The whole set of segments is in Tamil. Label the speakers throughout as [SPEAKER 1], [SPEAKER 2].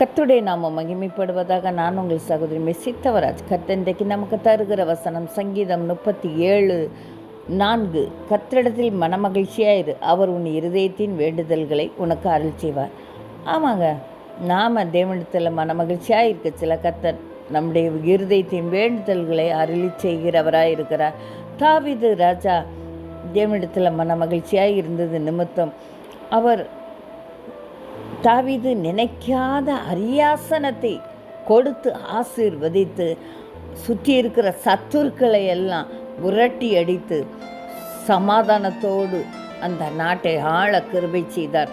[SPEAKER 1] கத்துடைய நாம மகிமைப்படுவதாக நான் உங்கள் சகோதரி மெசித்தவராஜ் கத்தந்தைக்கு நமக்கு தருகிற வசனம் சங்கீதம் முப்பத்தி ஏழு நான்கு. கர்த்தரிடத்தில் மனமகிழ்ச்சியாயிரு. அவர் உன் இருதயத்தின் வேண்டுதல்களை உனக்கு அருள் செய்வார். ஆமாங்க நாம் தேவனிடத்தில் மனமகிழ்ச்சியாக இருக்க சில கத்தர் நம்முடைய இருதயத்தின் வேண்டுதல்களை அருளி செய்கிறவராக இருக்கிறார். தாவிது ராஜா தேவனிடத்தில் மனமகிழ்ச்சியாக இருந்தது நிமித்தம். அவர் தவிது நினைக்காத அரியாசனத்தை கொடுத்து ஆசீர்வதித்து சுற்றி இருக்கிற சத்துருக்களை எல்லாம் புரட்டி அடித்து சமாதானத்தோடு அந்த நாட்டை ஆள கிருபை செய்தார்.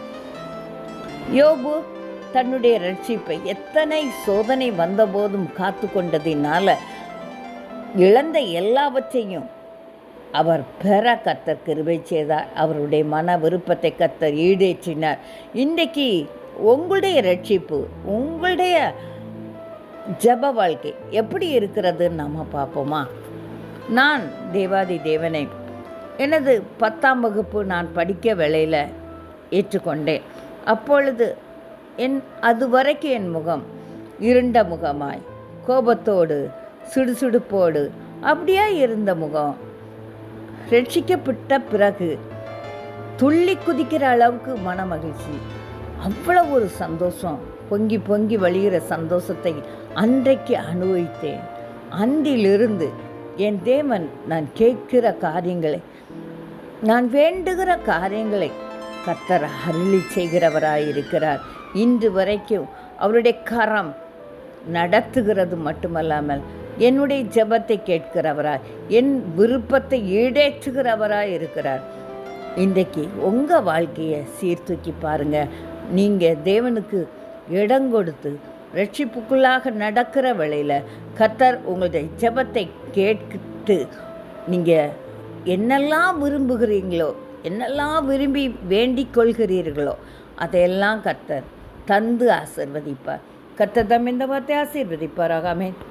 [SPEAKER 1] யோபு தன்னுடைய ரட்சிப்பை எத்தனை சோதனை வந்தபோதும் காத்து கொண்டதினால இழந்த எல்லாவற்றையும் அவர் பெற கத்தர் கிருபை செய்தார். அவருடைய மன விருப்பத்தை கத்தர் ஈடேற்றினார். இன்றைக்கு உங்களுடைய ரட்சிப்பு உங்களுடைய ஜப வாழ்க்கை எப்படி இருக்கிறது நம்ம பார்ப்போமா? நான் தேவாதி தேவனை எனது பத்தாம் வகுப்பு நான் படிக்க வேளையில் ஏற்றுக்கொண்டேன். அப்பொழுது என் அது வரைக்கும் என் முகம் இருண்ட முகமாய் கோபத்தோடு சுடுசுடுப்போடு அப்படியே இருந்த முகம் ரட்சிக்கப்பட்ட பிறகு துள்ளி குதிக்கிற அளவுக்கு மன மகிழ்ச்சி அவ்வளோ ஒரு சந்தோஷம். பொங்கி பொங்கி வழிகிற சந்தோஷத்தை அன்றைக்கு அனுபவித்தேன். அன்றிலிருந்து என் தேவன் நான் கேட்கிற காரியங்களை நான் வேண்டுகிற காரியங்களை கத்தர் அருளி செய்கிறவராயிருக்கிறார். இன்று வரைக்கும் அவருடைய கரம் நடத்துகிறது மட்டுமல்லாமல் என்னுடைய ஜெபத்தை கேட்கிறவராய் என் விருப்பத்தை ஈடேற்றுகிறவராய் இருக்கிறார். இன்றைக்கு உங்கள் வாழ்க்கையை சீர்தூக்கி பாருங்கள் நீங்கள் தேவனுக்கு இடம் கொடுத்து ரட்சிப்புக்குள்ளாக நடக்கிற வேளையில் கத்தர் உங்களுடைய ஜெபத்தை கேட்டு நீங்கள் என்னெல்லாம் விரும்புகிறீங்களோ என்னெல்லாம் விரும்பி வேண்டிக் கொள்கிறீர்களோ அதையெல்லாம் கத்தர் தந்து ஆசிர்வதிப்பார். கத்தர் தம் இந்த வார்த்தை ஆசீர்வதிப்பாராக. ஆமென்.